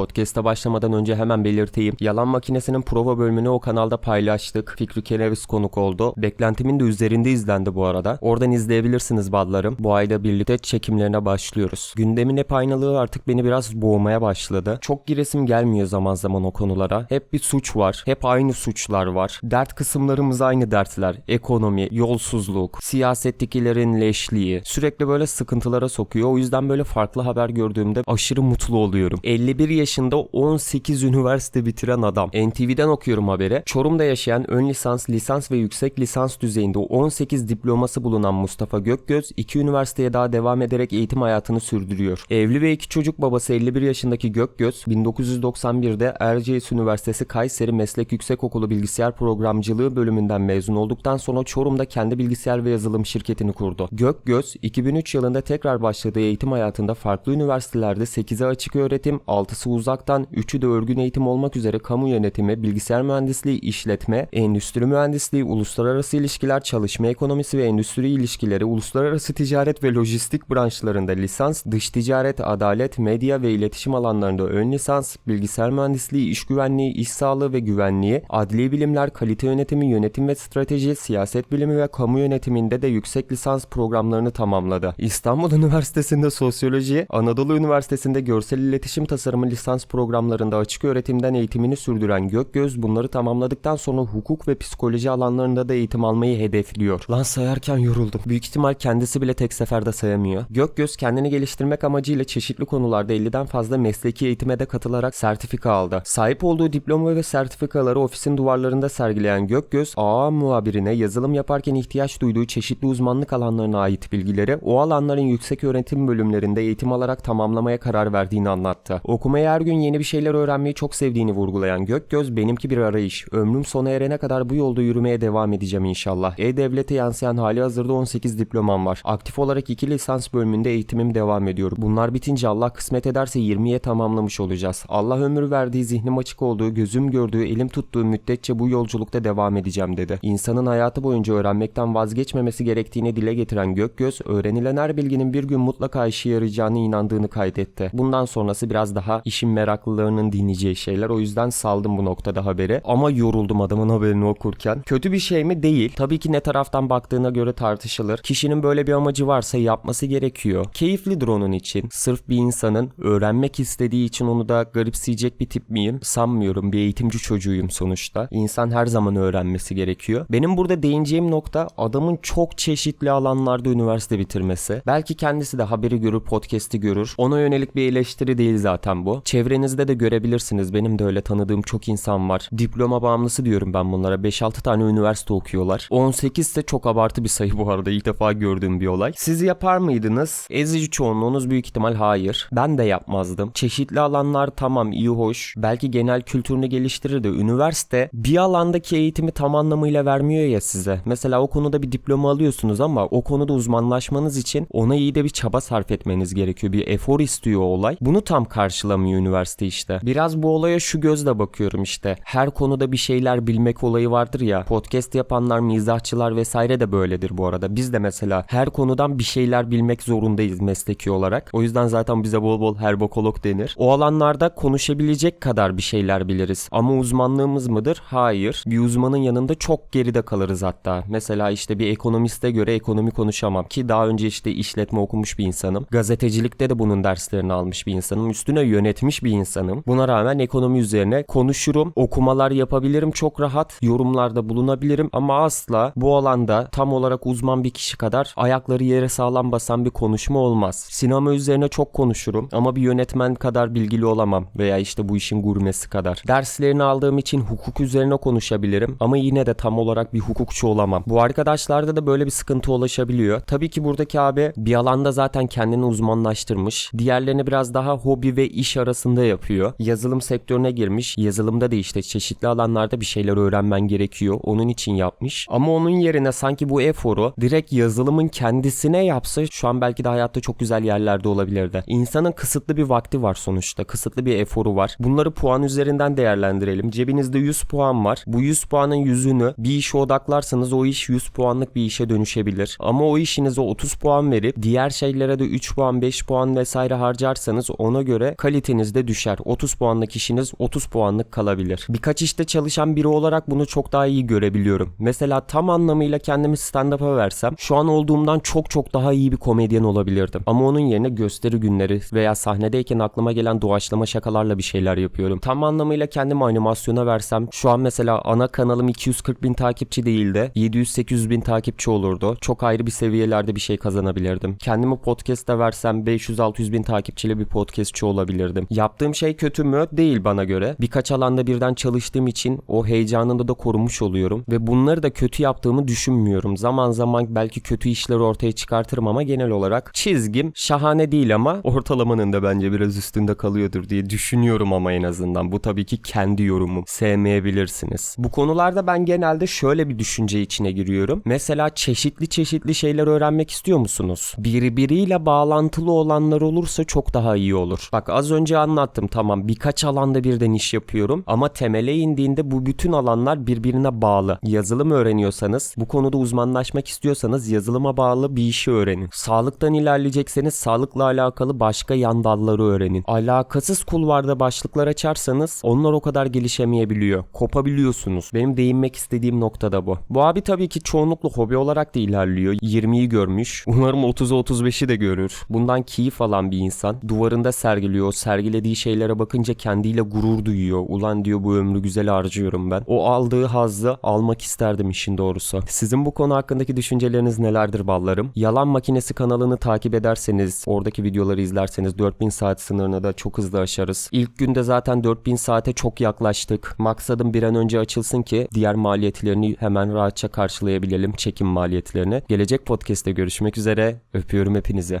Podcast'a başlamadan önce hemen belirteyim. Yalan Makinesi'nin prova bölümünü o kanalda paylaştık. Fikri Keneviz konuk oldu. Beklentimin de üzerinde izlendi bu arada. Oradan izleyebilirsiniz ballarım. Bu ayda birlikte çekimlerine başlıyoruz. Gündemin hep aynalığı artık beni biraz boğmaya başladı. Çok giresim gelmiyor zaman zaman o konulara. Hep bir suç var. Hep aynı suçlar var. Dert kısımlarımız aynı dertler. Ekonomi, yolsuzluk, siyasettekilerin leşliği. Sürekli böyle sıkıntılara sokuyor. O yüzden böyle farklı haber gördüğümde aşırı mutlu oluyorum. 51 yaşında 18 üniversite bitiren adam. NTV'den okuyorum haberi. Çorum'da yaşayan ön lisans, lisans ve yüksek lisans düzeyinde 18 diploması bulunan Mustafa Gökgöz, iki üniversiteye daha devam ederek eğitim hayatını sürdürüyor. Evli ve iki çocuk babası 51 yaşındaki Gökgöz, 1991'de Erciyes Üniversitesi Kayseri Meslek Yüksekokulu Bilgisayar Programcılığı bölümünden mezun olduktan sonra Çorum'da kendi bilgisayar ve yazılım şirketini kurdu. Gökgöz, 2003 yılında tekrar başladığı eğitim hayatında farklı üniversitelerde 8'e açık öğretim, 6'sı uzaktan, 3'ü de örgün eğitim olmak üzere kamu yönetimi, bilgisayar mühendisliği, işletme, endüstri mühendisliği, uluslararası ilişkiler, çalışma ekonomisi ve endüstri ilişkileri, uluslararası ticaret ve lojistik branşlarında lisans, dış ticaret, adalet, medya ve iletişim alanlarında ön lisans, bilgisayar mühendisliği, iş güvenliği, iş sağlığı ve güvenliği, adli bilimler, kalite yönetimi, yönetim ve strateji, siyaset bilimi ve kamu yönetiminde de yüksek lisans programlarını tamamladı. İstanbul Üniversitesi'nde sosyoloji, Anadolu Üniversitesi'nde görsel iletişim tasarımı lisans programlarında açık öğretimden eğitimini sürdüren Gökgöz bunları tamamladıktan sonra hukuk ve psikoloji alanlarında da eğitim almayı hedefliyor. Lan sayarken yoruldum. Büyük ihtimal kendisi bile tek seferde sayamıyor. Gökgöz kendini geliştirmek amacıyla çeşitli konularda 50'den fazla mesleki eğitime de katılarak sertifika aldı. Sahip olduğu diploma ve sertifikaları ofisin duvarlarında sergileyen Gökgöz, AA muhabirine yazılım yaparken ihtiyaç duyduğu çeşitli uzmanlık alanlarına ait bilgileri o alanların yüksek öğretim bölümlerinde eğitim alarak tamamlamaya karar verdiğini anlattı. Okumayı her gün yeni bir şeyler öğrenmeyi çok sevdiğini vurgulayan Gökgöz, benimki bir arayış. Ömrüm sona erene kadar bu yolda yürümeye devam edeceğim inşallah. E-Devlet'e yansıyan hali hazırda 18 diplomam var. Aktif olarak 2 lisans bölümünde eğitimim devam ediyor. Bunlar bitince Allah kısmet ederse 20'ye tamamlamış olacağız. Allah ömür verdiği zihnim açık olduğu, gözüm gördüğü, elim tuttuğu müddetçe bu yolculukta devam edeceğim dedi. İnsanın hayatı boyunca öğrenmekten vazgeçmemesi gerektiğini dile getiren Gökgöz, öğrenilen her bilginin bir gün mutlaka işe yarayacağını inandığını kaydetti. Bundan sonrası biraz daha işin meraklılarının dinleyeceği şeyler. O yüzden saldım bu noktada haberi. Ama yoruldum adamın haberini okurken. Kötü bir şey mi? Değil. Tabii ki ne taraftan baktığına göre tartışılır. Kişinin böyle bir amacı varsa yapması gerekiyor. Keyiflidir onun için. Sırf bir insanın öğrenmek istediği için onu da garipseyecek bir tip miyim? Sanmıyorum. Bir eğitimci çocuğuyum sonuçta. İnsan her zaman öğrenmesi gerekiyor. Benim burada değineceğim nokta adamın çok çeşitli alanlarda üniversite bitirmesi. Belki kendisi de haberi görür, podcast'i görür. Ona yönelik bir eleştiri değil zaten bu. Çevrenizde de görebilirsiniz. Benim de öyle tanıdığım çok insan var. Diploma bağımlısı diyorum ben bunlara. 5-6 tane üniversite okuyorlar. 18 ise çok abartı bir sayı bu arada. İlk defa gördüğüm bir olay. Siz yapar mıydınız? Ezici çoğunluğunuz büyük ihtimal hayır. Ben de yapmazdım. Çeşitli alanlar tamam iyi hoş. Belki genel kültürünü geliştirir de üniversite bir alandaki eğitimi tam anlamıyla vermiyor ya size. Mesela o konuda bir diploma alıyorsunuz ama o konuda uzmanlaşmanız için ona iyi de bir çaba sarf etmeniz gerekiyor. Bir efor istiyor olay. Bunu tam karşılamıyor üniversite işte. Biraz bu olaya şu gözle bakıyorum işte. Her konuda bir şeyler bilmek olayı vardır ya. Podcast yapanlar, mizahçılar vesaire de böyledir bu arada. Biz de mesela her konudan bir şeyler bilmek zorundayız mesleki olarak. O yüzden zaten bize bol bol herbokolog denir. O alanlarda konuşabilecek kadar bir şeyler biliriz. Ama uzmanlığımız mıdır? Hayır. Bir uzmanın yanında çok geride kalırız hatta. Mesela işte bir ekonomiste göre ekonomi konuşamam ki daha önce işte işletme okumuş bir insanım. Gazetecilikte de bunun derslerini almış bir insanım. Üstüne yönetmiş bir insanım. Buna rağmen ekonomi üzerine konuşurum. Okumalar yapabilirim çok rahat. Yorumlarda bulunabilirim ama asla bu alanda tam olarak uzman bir kişi kadar ayakları yere sağlam basan bir konuşma olmaz. Sinema üzerine çok konuşurum ama bir yönetmen kadar bilgili olamam veya işte bu işin gurmesi kadar. Derslerini aldığım için hukuk üzerine konuşabilirim ama yine de tam olarak bir hukukçu olamam. Bu arkadaşlarda da böyle bir sıkıntı ulaşabiliyor. Tabii ki buradaki abi bir alanda zaten kendini uzmanlaştırmış. Diğerlerini biraz daha hobi ve iş arasında yapıyor. Yazılım sektörüne girmiş. Yazılımda da işte çeşitli alanlarda bir şeyler öğrenmen gerekiyor. Onun için yapmış. Ama onun yerine sanki bu eforu direkt yazılımın kendisine yapsa şu an belki de hayatta çok güzel yerlerde olabilirdi. İnsanın kısıtlı bir vakti var sonuçta. Kısıtlı bir eforu var. Bunları puan üzerinden değerlendirelim. Cebinizde 100 puan var. Bu 100 puanın yüzünü bir işe odaklarsanız o iş 100 puanlık bir işe dönüşebilir. Ama o işinize 30 puan verip diğer şeylere de 3 puan, 5 puan vesaire harcarsanız ona göre kaliteniz işinizde düşer. 30 puanlık işiniz 30 puanlık kalabilir. Birkaç işte çalışan biri olarak bunu çok daha iyi görebiliyorum. Mesela tam anlamıyla kendimi stand-up'a versem şu an olduğumdan çok çok daha iyi bir komedyen olabilirdim. Ama onun yerine gösteri günleri veya sahnedeyken aklıma gelen doğaçlama şakalarla bir şeyler yapıyorum. Tam anlamıyla kendimi animasyona versem şu an mesela ana kanalım 240 bin takipçi değil de 700-800 bin takipçi olurdu. Çok ayrı bir seviyelerde bir şey kazanabilirdim. Kendimi podcast'te versem 500-600 bin takipçili bir podcastçi olabilirdim. Yaptığım şey kötü mü? Değil bana göre. Birkaç alanda birden çalıştığım için o heyecanını da korumuş oluyorum. Ve bunları da kötü yaptığımı düşünmüyorum. Zaman zaman belki kötü işleri ortaya çıkartırım ama genel olarak çizgim şahane değil ama ortalamanın da bence biraz üstünde kalıyordur diye düşünüyorum ama en azından. Bu tabii ki kendi yorumum. Sevmeyebilirsiniz. Bu konularda ben genelde şöyle bir düşünce içine giriyorum. Mesela çeşitli çeşitli şeyler öğrenmek istiyor musunuz? Birbiriyle bağlantılı olanlar olursa çok daha iyi olur. Bak az önce anlattım tamam birkaç alanda birden iş yapıyorum ama temele indiğinde bu bütün alanlar birbirine bağlı. Yazılım öğreniyorsanız, bu konuda uzmanlaşmak istiyorsanız yazılıma bağlı bir işi öğrenin. Sağlıktan ilerleyecekseniz sağlıkla alakalı başka yan dalları öğrenin. Alakasız kulvarda başlıklar açarsanız onlar o kadar gelişemeyebiliyor. Kopabiliyorsunuz. Benim değinmek istediğim nokta da bu. Bu abi tabii ki çoğunlukla hobi olarak da ilerliyor. 20'yi görmüş. Umarım 30'u 35'i de görür. Bundan keyif alan bir insan. Duvarında sergiliyor. O sergilediği şeylere bakınca kendiyle gurur duyuyor. Ulan diyor bu ömrü güzel harcıyorum ben. O aldığı hazzı almak isterdim işin doğrusu. Sizin bu konu hakkındaki düşünceleriniz nelerdir ballarım? Yalan Makinesi kanalını takip ederseniz, oradaki videoları izlerseniz 4000 saat sınırını da çok hızlı aşarız. İlk günde zaten 4000 saate çok yaklaştık. Maksadım bir an önce açılsın ki diğer maliyetlerini hemen rahatça karşılayabilelim. Çekim maliyetlerini. Gelecek podcast'te görüşmek üzere. Öpüyorum hepinizi.